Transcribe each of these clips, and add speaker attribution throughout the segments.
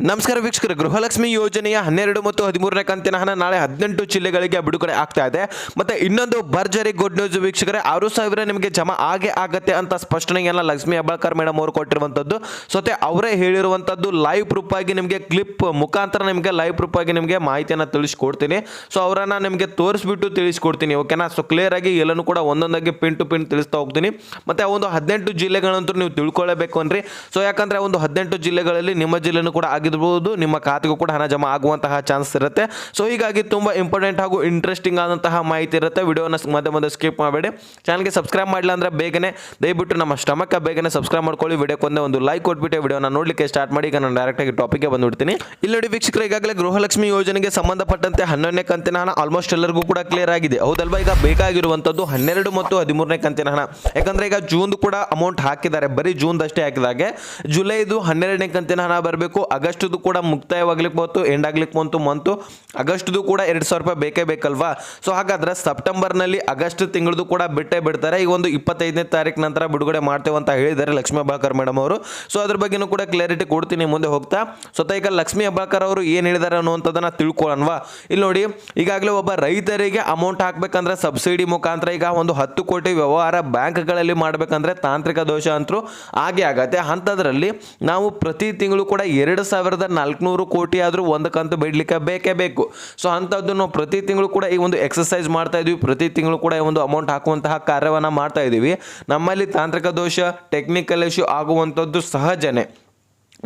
Speaker 1: ನಮಸ್ಕಾರ ವೀಕ್ಷಕರು, ಗೃಹಲಕ್ಷ್ಮಿ ಯೋಜನೆಯ ಹನ್ನೆರಡು ಮತ್ತು ಹದಿಮೂರನೇ ಕಂತಿನ ಹಣ ನಾಳೆ ಹದಿನೆಂಟು ಜಿಲ್ಲೆಗಳಿಗೆ ಬಿಡುಗಡೆ ಆಗ್ತಾ ಇದೆ. ಮತ್ತೆ ಇನ್ನೊಂದು ಭರ್ಜರಿ ಗುಡ್ ನ್ಯೂಸ್ ವೀಕ್ಷಕರೇ, ಆರು ಸಾವಿರ ನಿಮಗೆ ಜಮಾ ಆಗೇ ಆಗತ್ತೆ ಅಂತ ಸ್ಪಷ್ಟನೆಯನ್ನ ಲಕ್ಷ್ಮಿ ಹೆಬ್ಬಾಳ್ಕರ್ ಮೇಡಮ್ ಅವರು ಕೊಟ್ಟಿರುವಂಥದ್ದು. ಸೊತೆ ಅವರೇ ಹೇಳಿರುವಂಥದ್ದು ಲೈವ್ ಪ್ರೂಫ್ ಆಗಿ ನಿಮಗೆ ಕ್ಲಿಪ್ ಮುಖಾಂತರ ನಿಮಗೆ ಲೈವ್ ಪ್ರೂಫ್ ಆಗಿ ನಿಮಗೆ ಮಾಹಿತಿಯನ್ನು ತಿಳಿಸ್ಕೊಡ್ತೀನಿ. ಸೊ ಅವರನ್ನ ನಿಮಗೆ ತೋರಿಸ್ಬಿಟ್ಟು ತಿಳಿಸ್ಕೊಡ್ತೀನಿ ಓಕೆನಾ ಸೊ ಕ್ಲಿಯರ್ ಆಗಿ ಎಲ್ಲನೂ ಕೂಡ ಒಂದೊಂದಾಗಿ ಪಿನ್ ಟು ಪಿನ್ ತಿಳಿಸ್ತಾ ಹೋಗ್ತೀನಿ. ಮತ್ತೆ ಒಂದು ಹದಿನೆಂಟು ಜಿಲ್ಲೆಗಳಂತೂ ನೀವು ತಿಳ್ಕೊಳ್ಳೇಬೇಕು ಅನ್ರಿ. ಸೊ ಯಾಕಂದ್ರೆ ಒಂದು ಹದಿನೆಂಟು ಜಿಲ್ಲೆಗಳಲ್ಲಿ ನಿಮ್ಮ ಜಿಲ್ಲೆನೂ ಕೂಡ ಆಗಿರ್ಬೋದು, ನಿಮ್ಮ ಖಾತೆಗೂ ಕೂಡ ಹಣ ಜಮಾ ಆಗುವಂತಹ ಚಾನ್ಸ್ ಇರುತ್ತೆ. ಸೊ ಹೀಗಾಗಿ ತುಂಬ ಇಂಪಾರ್ಟೆಂಟ್ ಹಾಗೂ ಇಂಟ್ರೆಸ್ಟಿಂಗ್ ಆದಂತಹ ಮಾಹಿತಿ ಇರುತ್ತೆ. ವಿಡಿಯೋನ ಮಧ್ಯ ಮಧ್ಯ ಸ್ಕಿಪ್ ಮಾಡಬೇಡಿ. ಚಾನಲ್ಗೆ ಸಬ್ಸ್ಕ್ರೈಬ್ ಮಾಡಿಲ್ಲ ಅಂದ್ರೆ ಬೇಗನೆ ದಯವಿಟ್ಟು ನಮ್ಮ ಶ್ರಮಕ್ಕೆ ಬೇಗನೆ ಸಬ್ಸ್ಕ್ರೈಬ್ ಮಾಡ್ಕೊಳ್ಳಿ. ವಿಡಿಯೋಕ್ಕೊಂದೇ ಒಂದು ಲೈಕ್ ಕೊಟ್ಬಿಟ್ಟು ವಿಡಿಯೋನ ನೋಡಲಿಕ್ಕೆ ಸ್ಟಾರ್ಟ್ ಮಾಡಿ. ಈಗ ನಾನು ಡೈರೆಕ್ಟಾಗಿ ಟಾಪಿಕ್ಗೆ ಬಂದುಬಿಡ್ತೀನಿ. ಇಲ್ಲಿ ನೋಡಿ ವೀಕ್ಷಕರು, ಈಗಾಗಲೇ ಗೃಹಲಕ್ಷ್ಮಿ ಯೋಜನೆಗೆ ಸಂಬಂಧಪಟ್ಟಂತೆ ಹನ್ನೊಂದನೇ ಕಂತಿನ ಹಣ ಆಲ್ಮೋಸ್ಟ್ ಎಲ್ಲರಿಗೂ ಕೂಡ ಕ್ಲಿಯರ್ ಆಗಿದೆ. ಹೌದಲ್ವಾ? ಈಗ ಬೇಕಾಗಿರುವಂಥದ್ದು ಹನ್ನೆರಡು ಮತ್ತು ಹದಿಮೂರನೇ ಕಂತಿನ ಹಣ. ಯಾಕಂದರೆ ಈಗ ಜೂನ್ ಕೂಡ ಅಮೌಂಟ್ ಹಾಕಿದ್ದಾರೆ. ಬರೀ ಜೂನ್ ಅಷ್ಟೇ ಹಾಕಿದಾಗೆ. ಜುಲೈದು ಹನ್ನೆರಡನೇ ಕಂತಿನ ಹಣ ಬರಬೇಕು. ಆಗಸ್ಟ್ದು ಕೂಡ ಮುಕ್ತಾಯವಾಗ್ಲಿಕ್ಕೆ ಬಂತು ಎಂಡ್ ಆಗ್ಲಿಕ್ಕೆ ಬಂತು ಮಂತು ಆಗಸ್ಟ್ದು ಕೂಡ ಎರಡು ಸಾವಿರ ರೂಪಾಯಿ ಬೇಕೇ ಬೇಕಲ್ವಾ? ಸೊ ಹಾಗಾದ್ರೆ ಸೆಪ್ಟೆಂಬರ್ನಲ್ಲಿ ಆಗಸ್ಟ್ ತಿಂಗಳದು ಕೂಡ ಬಿಟ್ಟೇ ಬಿಡ್ತಾರೆ. ಈ ಒಂದು ಇಪ್ಪತ್ತೈದನೇ ತಾರೀಕು ನಂತರ ಬಿಡುಗಡೆ ಮಾಡ್ತೇವೆ ಅಂತ ಹೇಳಿದ್ದಾರೆ ಲಕ್ಷ್ಮೀ ಅಬ್ಬಾಕರ್ ಮೇಡಮ್ ಅವರು. ಸೊ ಅದ್ರ ಬಗ್ಗೆನೂ ಕೂಡ ಕ್ಲಾರಿಟಿ ಕೊಡ್ತೀನಿ ಮುಂದೆ ಹೋಗ್ತಾ. ಸೊ ಈಗ ಲಕ್ಷ್ಮೀ ಅಬ್ಬಾಕರ್ ಅವರು ಏನು ಹೇಳಿದ್ದಾರೆ ಅನ್ನುವಂಥದ್ದನ್ನು ತಿಳ್ಕೊಳ್ಳೋಣವಾ? ಇಲ್ಲಿ ನೋಡಿ, ಈಗಾಗಲೇ ಒಬ್ಬ ರೈತರಿಗೆ ಅಮೌಂಟ್ ಹಾಕ್ಬೇಕಂದ್ರೆ ಸಬ್ಸಿಡಿ ಮುಖಾಂತರ ಈಗ ಒಂದು ಹತ್ತು ಕೋಟಿ ವ್ಯವಹಾರ ಬ್ಯಾಂಕ್ಗಳಲ್ಲಿ ಮಾಡಬೇಕಂದ್ರೆ ತಾಂತ್ರಿಕ ದೋಷ ಅಂತರೂ ಆಗೇ ಆಗತ್ತೆ. ಅಂಥದ್ರಲ್ಲಿ ನಾವು ಪ್ರತಿ ತಿಂಗಳು ಕೂಡ ಎರಡು ಸಾವಿರದ ನಾಲ್ಕುನೂರು ಕೋಟಿ ಆದರೂ ಒಂದು ಕಂತು ಬಿಡಲಿಕ್ಕೆ ಬೇಕೇ ಬೇಕು. ಸೊ ಅಂಥದ್ದು ನಾವು ಪ್ರತಿ ತಿಂಗಳು ಕೂಡ ಈ ಒಂದು ಎಕ್ಸಸೈಸ್ ಮಾಡ್ತಾ ಇದ್ದೀವಿ ಪ್ರತಿ ತಿಂಗಳು ಕೂಡ ಈ ಒಂದು ಅಮೌಂಟ್ ಹಾಕುವಂತಹ ಕಾರ್ಯವನ್ನು ಮಾಡ್ತಾ ಇದ್ದೀವಿ ನಮ್ಮಲ್ಲಿ ತಾಂತ್ರಿಕ ದೋಷ ಟೆಕ್ನಿಕಲ್ ಇಶ್ಯೂ ಆಗುವಂಥದ್ದು ಸಹಜನೇ.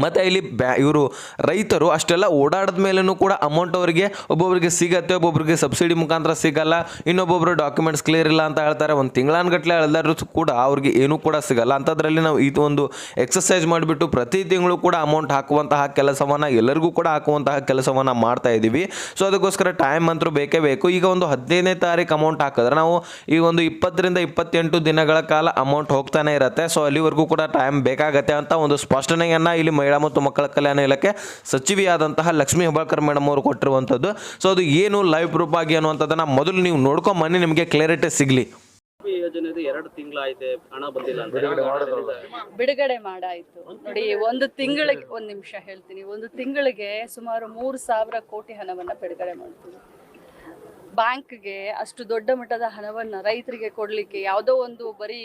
Speaker 1: ಮತ್ತು ಇಲ್ಲಿ ಬ್ಯಾ, ಇವರು ರೈತರು ಅಷ್ಟೆಲ್ಲ ಓಡಾಡಿದ ಮೇಲೂ ಕೂಡ ಅಮೌಂಟ್ ಅವರಿಗೆ ಒಬ್ಬೊಬ್ಬರಿಗೆ ಸಿಗತ್ತೆ ಒಬ್ಬೊಬ್ಬರಿಗೆ ಸಬ್ಸಿಡಿ ಮುಖಾಂತರ ಸಿಗಲ್ಲ ಇನ್ನೊಬ್ಬೊಬ್ಬರು ಡಾಕ್ಯುಮೆಂಟ್ಸ್ ಕ್ಲಿಯರ್ ಇಲ್ಲ ಅಂತ ಹೇಳ್ತಾರೆ. ಒಂದು ತಿಂಗಳಾನ್ಗಟ್ಲೆ ಎಲ್ಲರೂ ಕೂಡ ಅವ್ರಿಗೆ ಏನೂ ಕೂಡ ಸಿಗಲ್ಲ. ಅಂಥದ್ರಲ್ಲಿ ನಾವು ಇದು ಒಂದು ಎಕ್ಸಸೈಸ್ ಮಾಡಿಬಿಟ್ಟು ಪ್ರತಿ ತಿಂಗಳು ಕೂಡ ಅಮೌಂಟ್ ಹಾಕುವಂತಹ ಕೆಲಸವನ್ನು ಎಲ್ಲರಿಗೂ ಕೂಡ ಹಾಕುವಂತಹ ಕೆಲಸವನ್ನು ಮಾಡ್ತಾ ಇದ್ದೀವಿ ಸೊ ಅದಕ್ಕೋಸ್ಕರ ಟೈಮ್ ಅಂತೂ ಬೇಕೇ ಬೇಕು. ಈಗ ಒಂದು ಹದಿನೈದನೇ ತಾರೀಕು ಅಮೌಂಟ್ ಹಾಕಿದ್ರೆ ನಾವು ಈ ಒಂದು ಇಪ್ಪತ್ತರಿಂದ ಇಪ್ಪತ್ತೆಂಟು ದಿನಗಳ ಕಾಲ ಅಮೌಂಟ್ ಹೋಗ್ತಾನೆ ಇರುತ್ತೆ. ಸೊ ಅಲ್ಲಿವರೆಗೂ ಕೂಡ ಟೈಮ್ ಬೇಕಾಗತ್ತೆ ಅಂತ ಒಂದು ಸ್ಪಷ್ಟನೆಯನ್ನು ಇಲ್ಲಿ ಮಹಿಳಾ ಮತ್ತು ಮಕ್ಕಳ ಕಲ್ಯಾಣ ಇಲಾಖೆ ಸಚಿವೆಯಾದಂತಹ ಲಕ್ಷ್ಮೀ ಹೆಬ್ಬಾಳ್ಕರ್ ಮೇಡಮ್ ಅವರು ಕೊಟ್ಟಿರುವಂಥದ್ದು ಸೊ ಅದು ಏನು ಲೈವ್ ಪ್ರೂಫ್ ಆಗಿ ಅನ್ನುವಂಥದ್ದನ್ನ ಮೊದಲು ನೀವು ನೋಡ್ಕೊಂಬನ್ನಿ ನಿಮಗೆ ಕ್ಲಾರಿಟಿ ಸಿಗಲಿ.
Speaker 2: ಈ ಯೋಜನೆದು ಎರಡು ತಿಂಗಳಾಯ್ತು ಹಣ ಬಂದಿಲ್ಲ ಅಂತ.
Speaker 3: ಬಿಡುಗಡೆ ಮಾಡಾಯ್ತು. ನೋಡಿ ಒಂದು ತಿಂಗಳಿಗೆ ಒಂದ್ ನಿಮಿಷ ಹೇಳ್ತೀನಿ. ಒಂದು ತಿಂಗಳಿಗೆ ಸುಮಾರು ಮೂರು ಸಾವಿರ ಕೋಟಿ ಹಣವನ್ನ ಬಿಡುಗಡೆ ಮಾಡ್ತೀವಿ. ಬ್ಯಾಂಕ್ಗೆ ಅಷ್ಟು ದೊಡ್ಡ ಮಟ್ಟದ ಹಣವನ್ನ ರೈತರಿಗೆ ಕೊಡ್ಲಿಕ್ಕೆ ಯಾವುದೋ ಒಂದು ಬರೀ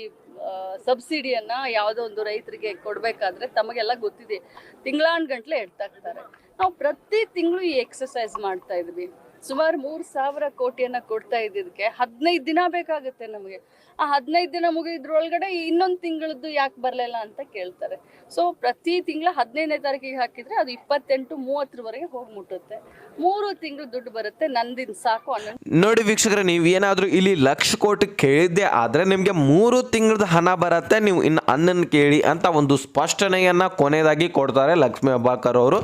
Speaker 3: ಸಬ್ಸಿಡಿಯನ್ನ ಯಾವುದೋ ಒಂದು ರೈತರಿಗೆ ಕೊಡ್ಬೇಕಾದ್ರೆ ತಮಗೆಲ್ಲ ಗೊತ್ತಿದೆ. ತಿಂಗಳಾನ್ ಗಂಟ್ಲೆ ಎಡ್ತಾಕ್ತಾರೆ ನಾವು ಪ್ರತಿ ತಿಂಗಳು ಈ ಎಕ್ಸಸೈಸ್ ಮಾಡ್ತಾ ಇದ್ವಿ. ಸುಮಾರು ಮೂರು ಸಾವಿರ ಕೋಟಿಯನ್ನ ಕೊಡ್ತಾ ಇದ್ದಿದ್ದಕ್ಕೆ ಹದಿನೈದು ದಿನ ಬೇಕಾಗುತ್ತೆ ನಮಗೆ. ಆ ಹದಿನೈದು ದಿನ ಮುಗಿದ್ರೊಳಗಡೆ ಇನ್ನೊಂದು ತಿಂಗಳದ್ದು ಯಾಕೆ ಬರಲಿಲ್ಲ ಅಂತ ಕೇಳ್ತಾರೆ. ಸೊ ಪ್ರತಿ ತಿಂಗಳ ಹದಿನೈದನೇ ತಾರೀಕಿಗೆ ಹಾಕಿದ್ರೆ ಅದು ಇಪ್ಪತ್ತೆಂಟು ಮೂವತ್ತರವರೆಗೆ ಹೋಗಿ ಮುಟ್ಟುತ್ತೆ. ಮೂರು ತಿಂಗಳು ದುಡ್ಡು ಬರುತ್ತೆ, ನಂದಿನ ಸಾಕು ಅನ್ನೋ
Speaker 1: ನೋಡಿ ವೀಕ್ಷಕರೇ, ನೀವು ಏನಾದರೂ ಇಲ್ಲಿ ಲಕ್ಷ ಕೋಟಿ ಕೇಳಿದ್ದೆ ಆದರೆ ನಿಮಗೆ ಮೂರು ತಿಂಗಳದ ಹಣ ಬರುತ್ತೆ, ನೀವು ಇನ್ನು ಅನ್ನನ್ ಕೇಳಿ ಅಂತ ಒಂದು ಸ್ಪಷ್ಟನೆಯನ್ನು ಕೊನೆಯದಾಗಿ ಕೊಡ್ತಾರೆ ಲಕ್ಷ್ಮೀ ಅಬ್ಬಾಕರ್ ಅವರು.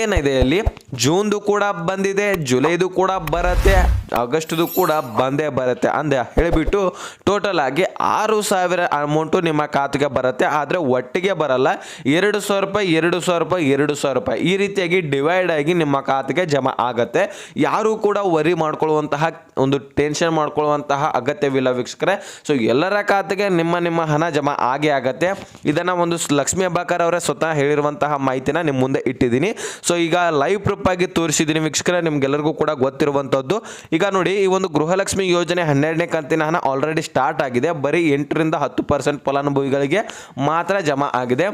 Speaker 1: ಏನಿದೆ ಅಲ್ಲಿ ಜೂನ್ದು ಕೂಡ ಬಂದಿದೆ, ಜುಲೈದು ಕೂಡ ಬರುತ್ತೆ. ಆಗಸ್ಟ್ದು ಕೂಡ ಬಂದೇ ಬರುತ್ತೆ. ಅಂದೆ ಹೇಳಿಬಿಟ್ಟು ಟೋಟಲ್ ಆಗಿ ಆರು ಸಾವಿರ ಅಮೌಂಟು ನಿಮ್ಮ ಖಾತೆಗೆ ಬರುತ್ತೆ. ಆದರೆ ಒಟ್ಟಿಗೆ ಬರಲ್ಲ. ಎರಡು ಸಾವಿರ ರೂಪಾಯಿ, ಎರಡು ಸಾವಿರ ರೂಪಾಯಿ, ಎರಡು ಸಾವಿರ ರೂಪಾಯಿ. ಈ ರೀತಿಯಾಗಿ ಡಿವೈಡ್ ಆಗಿ ನಿಮ್ಮ ಖಾತೆಗೆ ಜಮಾ ಆಗುತ್ತೆ. ಯಾರೂ ಕೂಡ ವರಿ ಮಾಡ್ಕೊಳ್ಳುವಂತಹ ಒಂದು ಟೆನ್ಷನ್ ಮಾಡ್ಕೊಳ್ಳುವಂತಹ ಅಗತ್ಯವಿಲ್ಲ ವೀಕ್ಷಕರೇ. ಸೊ ಎಲ್ಲರ ಖಾತೆಗೆ ನಿಮ್ಮ ನಿಮ್ಮ ಹಣ ಜಮಾ ಆಗೇ ಆಗತ್ತೆ. ಇದನ್ನು ಒಂದು ಲಕ್ಷ್ಮಿ ಅಬ್ಬಾಕರ್ ಅವರೇ ಸ್ವತಃ ಹೇಳಿರುವಂತಹ ಮಾಹಿತಿನ ನಿಮ್ಮ ಮುಂದೆ ಇಟ್ಟಿದ್ದೀನಿ. ಸೊ ಈಗ ಲೈವ್ ಪ್ರೂಫ್ ಆಗಿ ತೋರಿಸಿದ್ದೀನಿ ವೀಕ್ಷಕರೇ ನಿಮ್ಗೆಲ್ಲರಿಗೂ ಕೂಡ ಗೊತ್ತಿರುವಂಥದ್ದು ಈಗ ನೋಡಿ, ಈ ಒಂದು ಗೃಹಲಕ್ಷ್ಮಿ ಯೋಜನೆ ಹನ್ನೆರಡನೇ ಕಂತಿನ ಹಣ ಆಲ್ರೆಡಿ ಸ್ಟಾರ್ಟ್ ಆಗಿದೆ. ಬರೀ ಎಂಟರಿಂದ ಹತ್ತು ಪರ್ಸೆಂಟ್ ಫಲಾನುಭವಿಗಳಿಗೆ ಮಾತ್ರ ಜಮಾ ಆಗಿದೆ.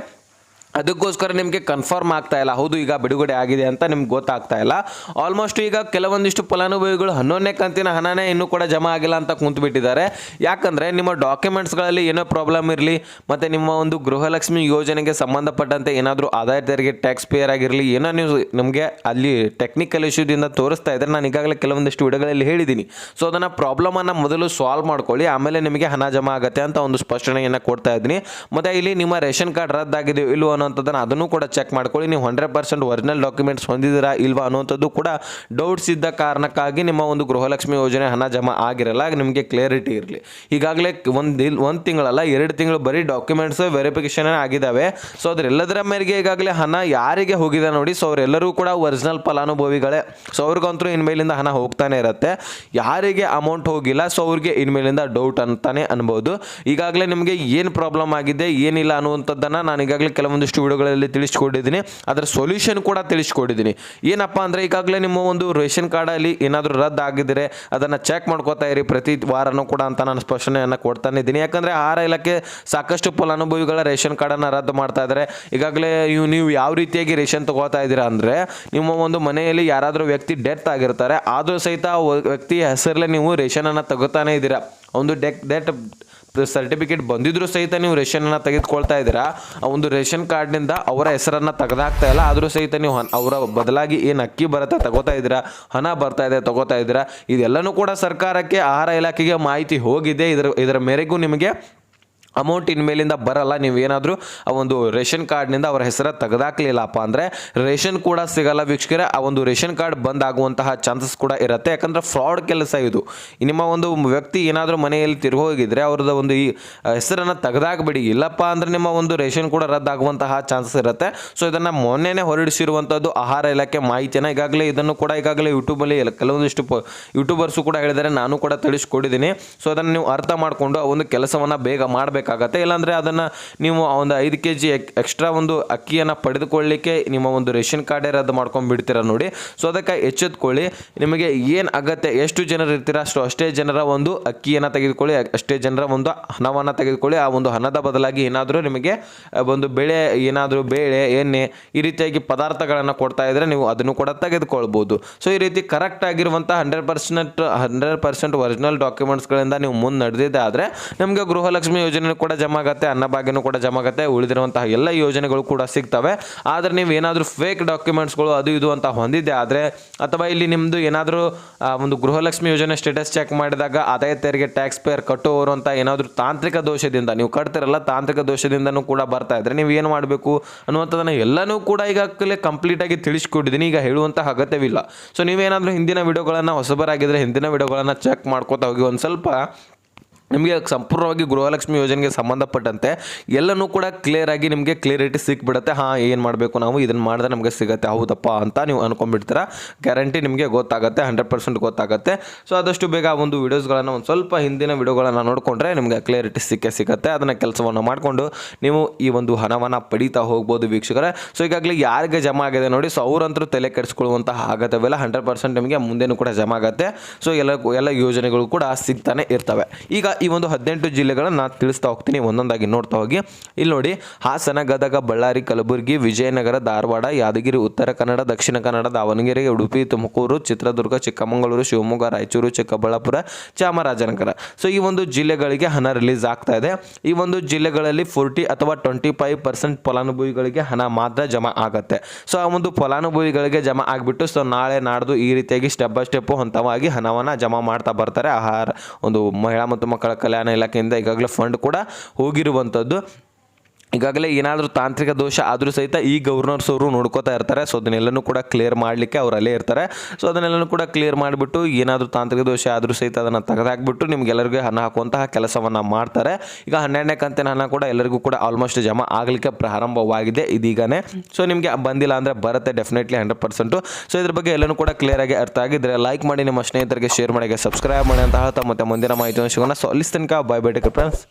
Speaker 1: ಅದಕ್ಕೋಸ್ಕರ ನಿಮಗೆ ಕನ್ಫರ್ಮ್ ಆಗ್ತಾ ಇಲ್ಲ, ಹೌದು ಈಗ ಬಿಡುಗಡೆ ಆಗಿದೆ ಅಂತ ನಿಮ್ಗೆ ಗೊತ್ತಾಗ್ತಾ ಇಲ್ಲ. ಆಲ್ಮೋಸ್ಟ್ ಈಗ ಕೆಲವೊಂದಿಷ್ಟು ಫಲಾನುಭವಿಗಳು ಹನ್ನೊಂದನೇ ಕಂತಿನ ಹಣನೇ ಇನ್ನೂ ಕೂಡ ಜಮಾ ಆಗಿಲ್ಲ ಅಂತ ಕುಂತು ಬಿಟ್ಟಿದ್ದಾರೆ ಯಾಕಂದರೆ ನಿಮ್ಮ ಡಾಕ್ಯುಮೆಂಟ್ಸ್ಗಳಲ್ಲಿ ಏನೋ ಪ್ರಾಬ್ಲಮ್ ಇರಲಿ, ಮತ್ತು ನಿಮ್ಮ ಒಂದು ಗೃಹಲಕ್ಷ್ಮಿ ಯೋಜನೆಗೆ ಸಂಬಂಧಪಟ್ಟಂತೆ ಏನಾದರೂ ಆದಾಯ ತೆರಿಗೆ ಟ್ಯಾಕ್ಸ್ ಪೇಯರ್ ಆಗಿರಲಿ, ಏನೋ ನೀವು ನಿಮಗೆ ಅಲ್ಲಿ ಟೆಕ್ನಿಕಲ್ ಇಶ್ಯೂದಿಂದ ತೋರಿಸ್ತಾ ಇದ್ದರೆ ನಾನು ಈಗಾಗಲೇ ಕೆಲವೊಂದಿಷ್ಟು ವಿಡಿಯೋಗಳಲ್ಲಿ ಹೇಳಿದ್ದೀನಿ ಸೊ ಅದನ್ನು ಪ್ರಾಬ್ಲಮನ್ನು ಮೊದಲು ಸಾಲ್ವ್ ಮಾಡ್ಕೊಳ್ಳಿ, ಆಮೇಲೆ ನಿಮಗೆ ಹಣ ಜಮಾ ಆಗುತ್ತೆ ಅಂತ ಒಂದು ಸ್ಪಷ್ಟನೆಯನ್ನು ಕೊಡ್ತಾ ಇದ್ದೀನಿ. ಮತ್ತು ಇಲ್ಲಿ ನಿಮ್ಮ ರೇಷನ್ ಕಾರ್ಡ್ ರದ್ದಾಗಿದೆ, ಇಲ್ವೋ ಅನ್ನೋಂಥದ್ದನ್ನು ಅದನ್ನು ಕೂಡ ಚೆಕ್ ಮಾಡ್ಕೊಳ್ಳಿ. ನೀವು ಹಂಡ್ರೆಡ್ ಪರ್ಸೆಂಟ್ ಒರಿಜಿನಲ್ ಡಾಕ್ಯುಮೆಂಟ್ಸ್ ಹೊಂದಿದ್ದೀರಾ ಇಲ್ವಾ ಅನ್ನೋಂಥದ್ದು ಕೂಡ ಡೌಟ್ಸ್ ಇದ್ದ ಕಾರಣಕ್ಕಾಗಿ ನಿಮ್ಮ ಒಂದು ಗೃಹಲಕ್ಷ್ಮಿ ಯೋಜನೆ ಹಣ ಜಮಾ ಆಗಿರಲ್ಲ ನಿಮಗೆ ಕ್ಲಿಯರಿಟಿ ಇರಲಿ. ಈಗಾಗಲೇ ಒಂದು ಇಲ್ ಒಂದು ತಿಂಗಳಲ್ಲ, ಎರಡು ತಿಂಗಳು ಬರೀ ಡಾಕ್ಯುಮೆಂಟ್ಸ್ ವೆರಿಫಿಕೇಷನ್ ಆಗಿದ್ದಾವೆ. ಸೊ ಅದರೆಲ್ಲದರ ಮೇರೆಗೆ ಈಗಾಗಲೇ ಹಣ ಯಾರಿಗೆ ಹೋಗಿದೆ ನೋಡಿ ಸೊ ಅವರೆಲ್ಲರೂ ಕೂಡ ಒರಿಜಿನಲ್ ಫಲಾನುಭವಿಗಳೇ. ಸೊ ಅವ್ರಿಗಂತೂ ಇನ್ಮೇಲಿಂದ ಹಣ ಹೋಗ್ತಾನೆ ಇರುತ್ತೆ. ಯಾರಿಗೆ ಅಮೌಂಟ್ ಹೋಗಿಲ್ಲ ಸೊ ಅವ್ರಿಗೆ ಇನ್ಮೇಲಿಂದ ಡೌಟ್ ಅಂತಾನೆ ಅನ್ಬೋದು. ಈಗಾಗಲೇ ನಿಮಗೆ ಏನು ಪ್ರಾಬ್ಲಮ್ ಆಗಿದೆ, ಏನಿಲ್ಲ ಅನ್ನುವಂಥದ್ದನ್ನು ನಾನು ಈಗಾಗಲೇ ಕೆಲವೊಂದು ಕೆಲವೊಂದಿಷ್ಟು ವಿಡಿಯೋಗಳಲ್ಲಿ ತಿಳಿಸ್ಕೊಟ್ಟಿದ್ದೀನಿ. ಅದರ ಸೊಲ್ಯೂಷನ್ ಕೂಡ ತಿಳಿಸ್ಕೊಂಡಿದ್ದೀನಿ ಏನಪ್ಪ ಅಂದರೆ ಈಗಾಗಲೇ ನಿಮ್ಮ ಒಂದು ರೇಷನ್ ಕಾರ್ಡಲ್ಲಿ ಏನಾದರೂ ರದ್ದು ಆಗಿದ್ದರೆ ಅದನ್ನು ಚೆಕ್ ಮಾಡ್ಕೋತಾ ಇರಿ ಪ್ರತಿ ವಾರನೂ ಕೂಡ ಅಂತ ನಾನು ಸ್ಪಷ್ಟನೆಯನ್ನು ಕೊಡ್ತಾನೆ ಇದ್ದೀನಿ. ಯಾಕಂದರೆ ಆಹಾರ ಇಲಾಖೆ ಸಾಕಷ್ಟು ಫಲಾನುಭವಿಗಳ ರೇಷನ್ ಕಾರ್ಡನ್ನು ರದ್ದು ಮಾಡ್ತಾ ಇದ್ದಾರೆ ಈಗಾಗಲೇ ನೀವು ಯಾವ ರೀತಿಯಾಗಿ ರೇಷನ್ ತಗೋತಾ ಇದ್ದೀರಾ ಅಂದರೆ ನಿಮ್ಮ ಒಂದು ಮನೆಯಲ್ಲಿ ಯಾರಾದರೂ ವ್ಯಕ್ತಿ ಡೆತ್ ಆಗಿರ್ತಾರೆ, ಆದರೂ ಸಹಿತ ಆ ವ್ಯಕ್ತಿ ಹೆಸರಲ್ಲೇ ನೀವು ರೇಷನನ್ನು ತಗೋತಾನೆ ಇದ್ದೀರಾ. ಒಂದು ಡೆಕ್ ಡೆಟ್ ಸರ್ಟಿಫಿಕೇಟ್ ಬಂದಿದ್ರು ಸಹಿತ ನೀವು ರೇಷನನ್ನು ತೆಗೆದುಕೊಳ್ತಾ ಇದ್ದೀರಾ? ಆ ಒಂದು ರೇಷನ್ ಕಾರ್ಡ್ನಿಂದ ಅವರ ಹೆಸರನ್ನು ತೆಗೆದಾಕ್ತಾ ಇಲ್ಲ, ಆದರೂ ಸಹಿತ ನೀವು ಅವರ ಬದಲಾಗಿ ಏನು ಅಕ್ಕಿ ಬರುತ್ತೆ ತಗೋತಾ ಇದ್ದೀರಾ? ಹಣ ಬರ್ತಾ ಇದೆ, ತಗೋತಾ ಇದ್ದೀರಾ? ಇದೆಲ್ಲನೂ ಕೂಡ ಸರ್ಕಾರಕ್ಕೆ ಆಹಾರ ಇಲಾಖೆಗೆ ಮಾಹಿತಿ ಹೋಗಿದೆ. ಇದರ ಇದರ ಮೇರೆಗೂ ನಿಮಗೆ ಅಮೌಂಟ್ ಇನ್ಮೇಲಿಂದ ಬರಲ್ಲ. ನೀವೇನಾದರೂ ಆ ಒಂದು ರೇಷನ್ ಕಾರ್ಡ್ನಿಂದ ಅವರ ಹೆಸರ ತೆಗೆದಾಕ್ಲಿಲ್ಲಪ್ಪ ಅಂದರೆ ರೇಷನ್ ಕೂಡ ಸಿಗಲ್ಲ ವೀಕ್ಷಕರೇ. ಆ ಒಂದು ರೇಷನ್ ಕಾರ್ಡ್ ಬಂದ್ ಆಗುವಂತಹ ಚಾನ್ಸಸ್ ಕೂಡ ಇರುತ್ತೆ. ಯಾಕಂದರೆ ಫ್ರಾಡ್ ಕೆಲಸ ಇದು. ನಿಮ್ಮ ಒಂದು ವ್ಯಕ್ತಿ ಏನಾದರೂ ಮನೆಯಲ್ಲಿ ತಿರುಗೋಗಿದ್ರೆ ಅವ್ರದ್ದು ಒಂದು ಈ ಹೆಸರನ್ನು ತೆಗೆದಾಕ್ಬಿಡಿ. ಇಲ್ಲಪ್ಪ ಅಂದರೆ ನಿಮ್ಮ ಒಂದು ರೇಷನ್ ಕೂಡ ರದ್ದಾಗುವಂತಹ ಚಾನ್ಸಸ್ ಇರುತ್ತೆ. ಸೊ ಇದನ್ನು ಮೊನ್ನೆನೇ ಹೊರಡಿಸಿರುವಂಥದ್ದು ಆಹಾರ ಇಲಾಖೆ ಮಾಹಿತಿಯನ್ನು ಈಗಾಗಲೇ ಇದನ್ನು ಕೂಡ ಈಗಾಗಲೇ ಯೂಟ್ಯೂಬಲ್ಲಿ ಕೆಲವೊಂದಿಷ್ಟು ಯೂಟ್ಯೂಬರ್ಸು ಕೂಡ ಹೇಳಿದರೆ ನಾನು ಕೂಡ ತಿಳಿಸ್ಕೊಡಿದ್ದೀನಿ ಸೊ ಅದನ್ನು ನೀವು ಅರ್ಥ ಮಾಡಿಕೊಂಡು ಆ ಒಂದು ಕೆಲಸವನ್ನು ಬೇಗ ಮಾಡಬೇಕಾಗತ್ತೆ ಇಲ್ಲಾಂದರೆ ಅದನ್ನು ನೀವು ಒಂದು ಐದು ಕೆ ಜಿ ಎಕ್ಸ್ಟ್ರಾ ಒಂದು ಅಕ್ಕಿಯನ್ನು ಪಡೆದುಕೊಳ್ಳಿಕ್ಕೆ ನಿಮ್ಮ ಒಂದು ರೇಷನ್ ಕಾರ್ಡೇ ರದ್ದು ಮಾಡ್ಕೊಂಡು ಬಿಡ್ತೀರ ನೋಡಿ. ಸೊ, ಅದಕ್ಕೆ ಎಚ್ಚೆತ್ಕೊಳ್ಳಿ. ನಿಮಗೆ ಏನು ಅಗತ್ಯ ಎಷ್ಟು ಜನರು ಇರ್ತೀರ, ಅಷ್ಟು ಅಷ್ಟೇ ಜನರ ಒಂದು ಅಕ್ಕಿಯನ್ನು ತೆಗೆದುಕೊಳ್ಳಿ ಅಷ್ಟೇ ಜನರ ಒಂದು ಹಣವನ್ನು ತೆಗೆದುಕೊಳ್ಳಿ. ಆ ಒಂದು ಹಣದ ಬದಲಾಗಿ ಏನಾದರೂ ನಿಮಗೆ ಒಂದು ಬೆಳೆ, ಏನಾದರೂ ಬೇಳೆ, ಎಣ್ಣೆ ಈ ರೀತಿಯಾಗಿ ಪದಾರ್ಥಗಳನ್ನು ಕೊಡ್ತಾ ಇದ್ದರೆ ನೀವು ಅದನ್ನು ಕೂಡ ತೆಗೆದುಕೊಳ್ಬೋದು. ಸೊ, ಈ ರೀತಿ ಕರೆಕ್ಟ್ ಆಗಿರುವಂಥ hundred percent hundred percent original ಡಾಕ್ಯುಮೆಂಟ್ಸ್ಗಳಿಂದ ನೀವು ಮುಂದೆ ನಡೆದಿದ್ದೆ ಆದರೆ, ನಿಮಗೆ ಗೃಹಲಕ್ಷ್ಮಿ ಯೋಜನೆ ಕೂಡ ಜಮಾ ಆಗುತ್ತೆ ಅನ್ನಭಾಗ್ಯನೂ ಕೂಡ ಜಮಾ ಆಗುತ್ತೆ ಉಳಿದಿರುವಂತಹ ಎಲ್ಲ ಯೋಜನೆಗಳು ಕೂಡ ಸಿಗ್ತವೆ. ಆದರೆ ನೀವು ಏನಾದರೂ ಫೇಕ್ ಡಾಕ್ಯುಮೆಂಟ್ಸ್ಗಳು ಅದು ಇದು ಅಂತ ಹೊಂದಿದ್ದೆ ಆದರೆ, ಅಥವಾ ಇಲ್ಲಿ ನಿಮ್ಮದು ಏನಾದರೂ ಒಂದು ಗೃಹಲಕ್ಷ್ಮಿ ಯೋಜನೆ ಸ್ಟೇಟಸ್ ಚೆಕ್ ಮಾಡಿದಾಗ ಆದಾಯ ತೆರಿಗೆ ಟ್ಯಾಕ್ಸ್ ಪೇಯರ್ ಕಟ್ಟುವವರು ಅಂತ ಏನಾದರೂ ತಾಂತ್ರಿಕ ದೋಷದಿಂದ, ನೀವು ಕಟ್ತಿರಲ್ಲ, ತಾಂತ್ರಿಕ ದೋಷದಿಂದನೂ ಕೂಡ ಬರ್ತಾ ಇದ್ರೆ ನೀವು ಏನು ಮಾಡಬೇಕು? ಅನ್ನುವಂಥದ್ದನ್ನು ಎಲ್ಲನೂ ಕೂಡ ಈಗಾಗಲೇ ಕಂಪ್ಲೀಟಾಗಿ ತಿಳಿಸ್ಕೊಟ್ಟಿದ್ದೀನಿ, ಈಗ ಹೇಳುವಂತಹ ಅಗತ್ಯವಿಲ್ಲ. ಸೊ ನೀವೇನಾದರೂ ಹಿಂದಿನ ವಿಡಿಯೋಗಳನ್ನು ಹೊಸಬರಾಗಿದ್ದರೆ ಹಿಂದಿನ ವಿಡಿಯೋಗಳನ್ನು ಚೆಕ್ ಮಾಡ್ಕೋತಾ ಹೋಗಿ ಒಂದು ಸ್ವಲ್ಪ ನಿಮಗೆ ಸಂಪೂರ್ಣವಾಗಿ ಗೃಹಲಕ್ಷ್ಮಿ ಯೋಜನೆಗೆ ಸಂಬಂಧಪಟ್ಟಂತೆ ಎಲ್ಲನೂ ಕೂಡ ಕ್ಲಿಯರ್ ಆಗಿ ನಿಮಗೆ ಕ್ಲಿಯರಿಟಿ ಸಿಕ್ಬಿಡುತ್ತೆ. ಹಾಂ, ಏನು ಮಾಡಬೇಕು ನಾವು? ಇದನ್ನು ಮಾಡಿದ್ರೆ ನಮಗೆ ಸಿಗುತ್ತೆ. ಹೌದಪ್ಪ ಅಂತ ನೀವು ಅನ್ಕೊಂಡ್ಬಿಡ್ತೀರ? ಗ್ಯಾರಂಟಿ ನಿಮಗೆ ಗೊತ್ತಾಗುತ್ತೆ. ಹಂಡ್ರೆಡ್ ಪರ್ಸೆಂಟ್ ಗೊತ್ತಾಗುತ್ತೆ. ಸೊ ಆದಷ್ಟು ಬೇಗ ಒಂದು ವೀಡಿಯೋಸ್ಗಳನ್ನು ಒಂದು ಸ್ವಲ್ಪ ಹಿಂದಿನ ವಿಡಿಯೋಗಳನ್ನು ನೋಡಿಕೊಂಡ್ರೆ ನಿಮಗೆ ಕ್ಲಿಯರಿಟಿ ಸಿಕ್ಕೇ ಸಿಗುತ್ತೆ. ಅದನ್ನು ಕೆಲಸವನ್ನು ಮಾಡಿಕೊಂಡು ನೀವು ಈ ಒಂದು ಹಣವನ್ನು ಪಡೀತಾ ಹೋಗ್ಬೋದು ವೀಕ್ಷಕರೇ. ಸೊ ಈಗಾಗಲೇ ಯಾರಿಗೆ ಜಮಾ ಆಗಿದೆ ನೋಡಿ ಸೊ ಅವರಂತರೂ ತಲೆ ಕೆಡಿಸ್ಕೊಳ್ಳುವಂತಹ ಆಗತ್ತವೆಲ್ಲ ಹಂಡ್ರೆಡ್ ಪರ್ಸೆಂಟ್ ನಿಮಗೆ ಮುಂದೆನೂ ಕೂಡ ಜಮಾ ಆಗುತ್ತೆ. ಸೊ ಎಲ್ಲ ಎಲ್ಲ ಯೋಜನೆಗಳು ಕೂಡ ಸಿಗ್ತಾನೆ ಇರ್ತವೆ. ಈಗ ಈ ಒಂದು ಹದಿನೆಂಟು ಜಿಲ್ಲೆಗಳನ್ನು ನಾನು ತಿಳಿಸ್ತಾ ಹೋಗ್ತೀನಿ, ಒಂದೊಂದಾಗಿ ನೋಡ್ತಾ ಹೋಗಿ. ಇಲ್ಲಿ ನೋಡಿ, ಹಾಸನ, ಗದಗ, ಬಳ್ಳಾರಿ, ಕಲಬುರಗಿ, ವಿಜಯನಗರ, ಧಾರವಾಡ, ಯಾದಗಿರಿ, ಉತ್ತರ ಕನ್ನಡ, ದಕ್ಷಿಣ ಕನ್ನಡ, ದಾವಣಗೆರೆ, ಉಡುಪಿ, ತುಮಕೂರು, ಚಿತ್ರದುರ್ಗ, ಚಿಕ್ಕಮಗಳೂರು, ಶಿವಮೊಗ್ಗ, ರಾಯಚೂರು, ಚಿಕ್ಕಬಳ್ಳಾಪುರ, ಚಾಮರಾಜನಗರ. ಸೊ ಈ ಒಂದು ಜಿಲ್ಲೆಗಳಿಗೆ ಹಣ ರಿಲೀಸ್ ಆಗ್ತಾ ಇದೆ. ಈ ಒಂದು ಜಿಲ್ಲೆಗಳಲ್ಲಿ ಫೋರ್ಟಿ ಅಥವಾ ಟ್ವೆಂಟಿ ಫೈವ್ ಪರ್ಸೆಂಟ್ ಫಲಾನುಭವಿಗಳಿಗೆ ಹಣ ಮಾತ್ರ ಜಮಾ ಆಗುತ್ತೆ. ಸೊ ಆ ಒಂದು ಫಲಾನುಭವಿಗಳಿಗೆ ಜಮಾ ಆಗಿಬಿಟ್ಟು ಸೊ ನಾಳೆ ನಾಡ್ದು ಈ ರೀತಿಯಾಗಿ ಸ್ಟೆಪ್ ಬೈ ಸ್ಟೆಪ್ ಹಂತವಾಗಿ ಹಣವನ್ನು ಜಮಾ ಮಾಡ್ತಾ ಬರ್ತಾರೆ. ಆಹಾರ, ಒಂದು ಮಹಿಳಾ ಮತ್ತು ಮಕ್ಕಳ ಕಲ್ಯಾಣ ಇಲಾಖೆಯಿಂದ ಈಗಾಗಲೇ ಫಂಡ್ ಕೂಡ ಹೋಗಿರುವಂಥದ್ದು ಈಗಾಗಲೇ ಏನಾದರೂ ತಾಂತ್ರಿಕ ದೋಷ ಆದರೂ ಸಹಿತ ಈ ಗವರ್ನರ್ಸ್ ಅವರು ನೋಡ್ಕೋತಾ ಇರ್ತಾರೆ. ಸೊ ಅದನ್ನೆಲ್ಲನೂ ಕೂಡ ಕ್ಲಿಯರ್ ಮಾಡಲಿಕ್ಕೆ ಅವರಲ್ಲೇ ಇರ್ತಾರೆ. ಸೊ ಅದನ್ನೆಲ್ಲನೂ ಕೂಡ ಕ್ಲಿಯರ್ ಮಾಡಿಬಿಟ್ಟು ಏನಾದರೂ ತಾಂತ್ರಿಕ ದೋಷ ಆದರೂ ಸಹಿತ ಅದನ್ನು ತೆಗೆದಾಕ್ಬಿಟ್ಟು ನಿಮ್ಗೆಲ್ಲರಿಗೂ ಹಣ ಹಾಕುವಂತಹ ಕೆಲಸವನ್ನು ಮಾಡ್ತಾರೆ. ಈಗ ಹನ್ನೆರಡನೇ ಕಂತಿನ ಹಣ ಕೂಡ ಎಲ್ಲರಿಗೂ ಕೂಡ ಆಲ್ಮೋಸ್ಟ್ ಜಮಾ ಆಗಲಿಕ್ಕೆ ಪ್ರಾರಂಭವಾಗಿದೆ ಇದೀಗನೇ. ಸೊ ನಿಮಗೆ ಬಂದಿಲ್ಲ ಅಂದರೆ ಬರುತ್ತೆ ಡೆಫಿನೆಟ್ಲಿ ಹಂಡ್ರೆಡ್ ಪರ್ಸೆಂಟು ಸೊ ಇದ್ರ ಬಗ್ಗೆ ಎಲ್ಲನೂ ಕೂಡ ಕ್ಲಿಯರ್ ಆಗಿ ಅರ್ಥ ಆಗಿದ್ರೆ ಲೈಕ್ ಮಾಡಿ ನಿಮ್ಮ ಸ್ನೇಹಿತರಿಗೆ ಶೇರ್ ಮಾಡಿ ಸಬ್ಸ್ಕ್ರೈಬ್ ಮಾಡಿ ಅಂತ ಹೇಳ್ತಾ ಮತ್ತೆ ಮುಂದಿನ ಮಾಹಿತಿಯನ್ನು ಸಿಗೋಣ. ಸೊ ಅಲ್ಲಿ ತನಕ ಬೈ ಬೈ ಟೇಕ್ ಫ್ರೆಂಡ್ಸ್